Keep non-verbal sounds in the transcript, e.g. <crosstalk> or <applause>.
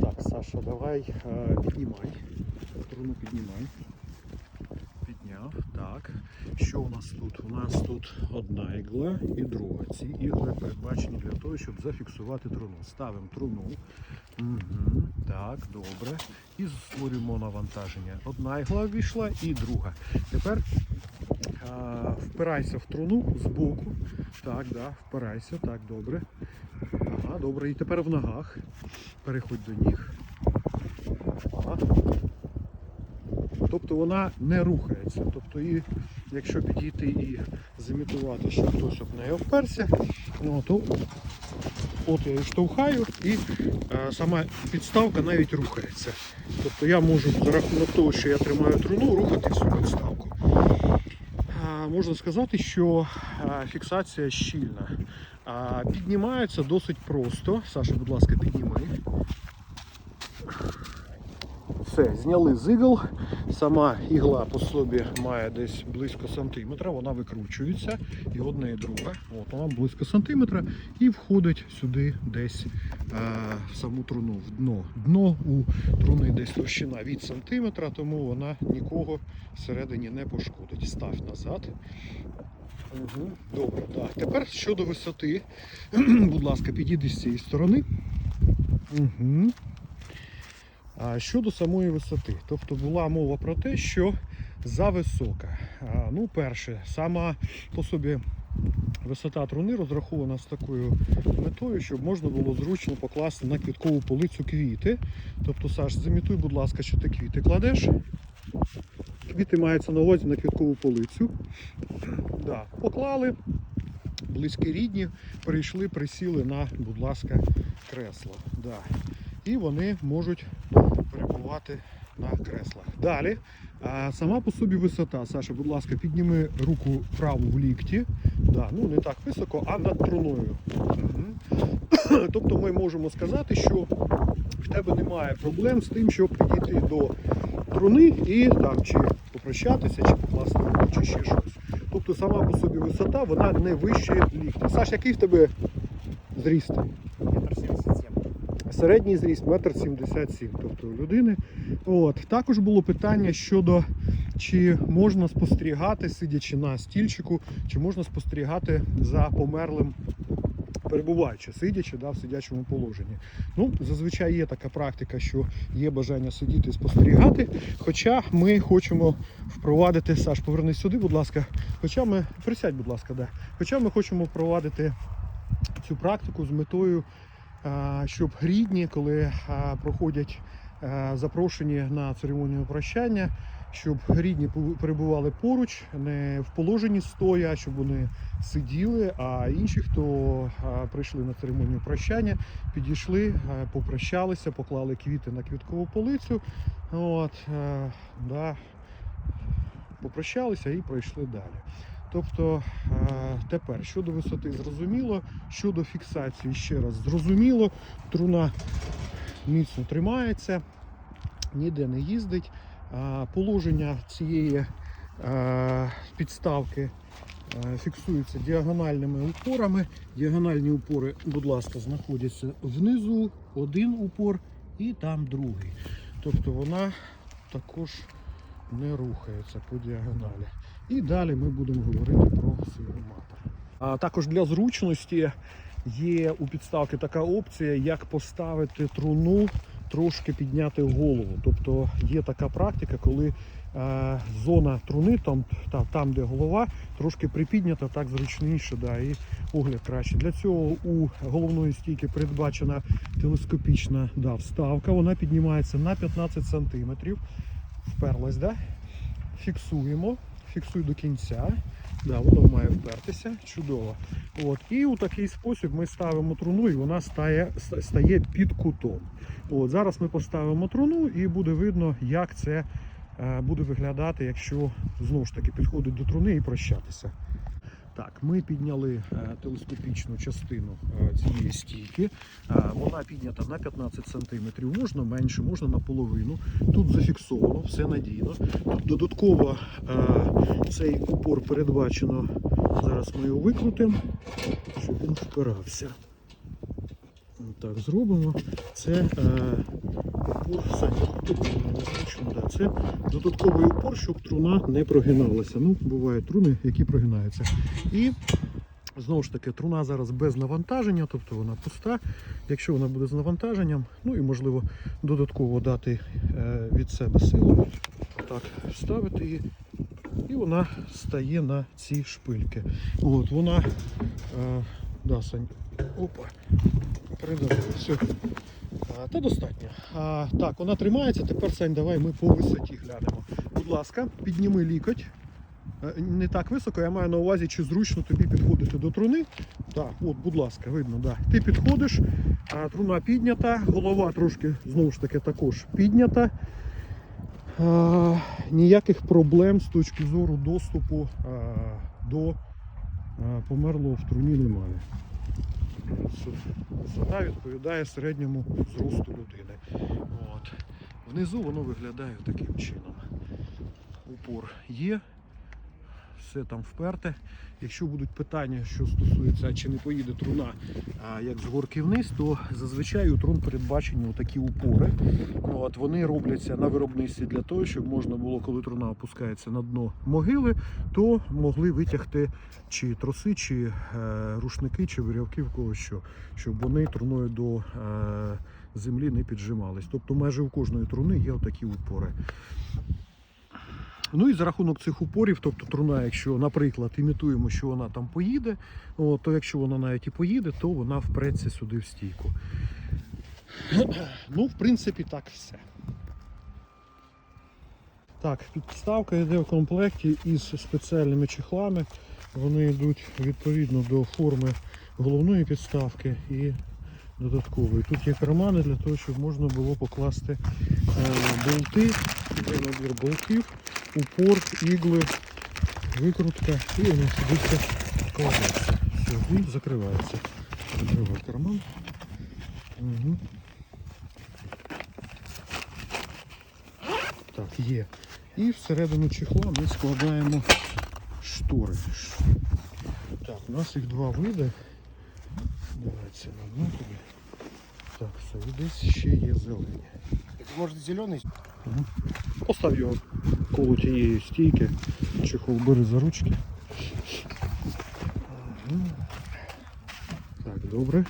Так, Саша, давай піднімай. Труну піднімай. Підняв. Так. Що у нас тут? У нас тут одна ігла і друга. Ці ігли передбачені для того, щоб зафіксувати труну. Ставимо труну. Угу. Так, добре. І створюємо навантаження. Одна ігла ввійшла і друга. Тепер впирайся в труну з боку. Так, да, впирайся. Так, добре. Ага, добре. І тепер в ногах. Переходь до ніг. Ага. Тобто вона не рухається. Тобто, і якщо підійти і зімітувати, що хтось об неї вперся, ну, то от я її штовхаю і е, сама підставка навіть рухається. Тобто я можу за рахунок того, що я тримаю труну, рухати всю підставку. Можна сказати, що фіксація щільна. Піднімається досить просто. Саша, будь ласка, піднімай. Все, зняли з ігл. Сама ігла по собі має десь близько сантиметра, вона викручується. І одна і друга. От вона близько сантиметра і входить сюди десь а, в саму труну, в дно. Дно у труни десь товщина від сантиметра, тому вона нікого всередині не пошкодить. Став назад. Угу. Добре, так. Тепер щодо висоти, <clears throat> будь ласка, підійди з цієї сторони. Угу. Щодо самої висоти, тобто була мова про те, що зависока. Ну, перше, сама по собі висота труни розрахована з такою метою, щоб можна було зручно покласти на квіткову полицю квіти. Тобто, Саш, замітуй, будь ласка, що ти квіти кладеш. Квіти маються на увазі на квіткову полицю. Да, поклали, близькі рідні, прийшли, присіли на, будь ласка, кресло. Да. І вони можуть перебувати на креслах. Далі, сама по собі висота. Саша, будь ласка, підніми руку праву в лікті. Да, ну не так високо, а над труною. <coughs> Тобто ми можемо сказати, що в тебе немає проблем з тим, щоб підійти до труни і там чи попрощатися, чи покласти руку, чи ще щось. Тобто сама по собі висота, вона не вище ліктя. Саш, який в тебе зріст? Метр семьдесят семь. Середній зріст 1,77 м, тобто людини. От. Також було питання щодо чи можна спостерігати, сидячи на стільчику, чи можна спостерігати за померлим, перебуваючи, сидячи да, в сидячому положенні. Ну, зазвичай є така практика, що є бажання сидіти і спостерігати. Хоча ми хочемо впровадити, Саш, повернись сюди, будь ласка. Хоча ми присядь, будь ласка, да. Хоча ми хочемо впровадити цю практику з метою щоб рідні, коли проходять запрошені на церемонію прощання, щоб рідні перебували поруч, не в положенні стоя, щоб вони сиділи, а інші, хто прийшли на церемонію прощання, підійшли, попрощалися, поклали квіти на квіткову полицю. От, е, да, попрощалися і пройшли далі. Тобто е, тепер щодо висоти зрозуміло, щодо фіксації ще раз зрозуміло, труна міцно тримається, ніде не їздить. Положення цієї е, підставки е, фіксується діагональними упорами. Діагональні упори, будь ласка, знаходяться внизу, один упор і там другий. Тобто вона також не рухається по діагоналі. І далі ми будемо говорити про сигматор. А також для зручності є у підставки така опція, як поставити труну, трошки підняти голову. Тобто є така практика, коли е, зона труни, там, та, там, де голова, трошки припіднята, так зручніше, да, і огляд краще. Для цього у головної стійки передбачена телескопічна да, вставка. Вона піднімається на 15 см. Вперлась, да? фіксуємо, фіксуй до кінця. Да, воно має впертися, чудово. От. І у такий спосіб ми ставимо труну і вона стає, стає під кутом. От. Зараз ми поставимо труну і буде видно, як це е, буде виглядати, якщо знову ж таки підходить до труни і прощатися. Так, ми підняли е, телескопічну частину е, цієї стійки. Е, вона піднята на 15 см, можна менше, можна наполовину. Тут зафіксовано, все надійно. Тут додатково цей упор передбачено. Зараз ми його викрутимо, щоб він впирався. Так, зробимо. Це упор, Саня, тут зручно, да. це додатковий упор, щоб труна не прогиналася. Ну, бувають труни, які прогинаються. І знову ж таки, труна зараз без навантаження, тобто вона пуста. Якщо вона буде з навантаженням, ну і можливо додатково дати е, від себе силу, так, вставити її, і вона стає на ці шпильки. От вона. Е, да, Сань. Опа. Передали. Все. А, та достатньо. А, так, вона тримається. Тепер Сань, давай ми по висоті глянемо. Будь ласка, підніми лікоть. Е, Не так високо, я маю на увазі, чи зручно тобі підходити до труни. Так, от, будь ласка, видно, да. Ти підходиш, а труна піднята, голова трошки знову ж таки також піднята. А, ніяких проблем з точки зору доступу а, до а, померлого в труні немає. Висота відповідає середньому зросту людини. От. Внизу воно виглядає таким чином. Упор є, все там вперте. Якщо будуть питання, що стосується, чи не поїде труна а, як з горки вниз, то зазвичай у трун передбачені такі упори. Ну, От, вони робляться на виробництві для того, щоб можна було, коли труна опускається на дно могили, то могли витягти чи троси, чи е, рушники, чи вирявки в когось що, щоб вони труною до е, землі не піджимались. Тобто майже у кожної труни є отакі упори. Ну і за рахунок цих упорів, тобто труна, якщо, наприклад, імітуємо, що вона там поїде, то якщо вона навіть і поїде, то вона впреться сюди в стійку. Ну, в принципі, так все. Так, підставка йде в комплекті із спеціальними чехлами. Вони йдуть відповідно до форми головної підставки і додаткової. Тут є кармани для того, щоб можна було покласти е, болти, є набір болтів, упор, ігли, викрутка і воно сюди все кладеться. Все, і закривається. Закриваю карман. Угу. Так, є. І всередину чехла ми складаємо штори. Так, у нас їх два види. Давайте на тобі. Так, все, і десь ще є зелені. Может зеленый? Постав його коло тієї стійки. Чехол бери за ручки. Так, добре.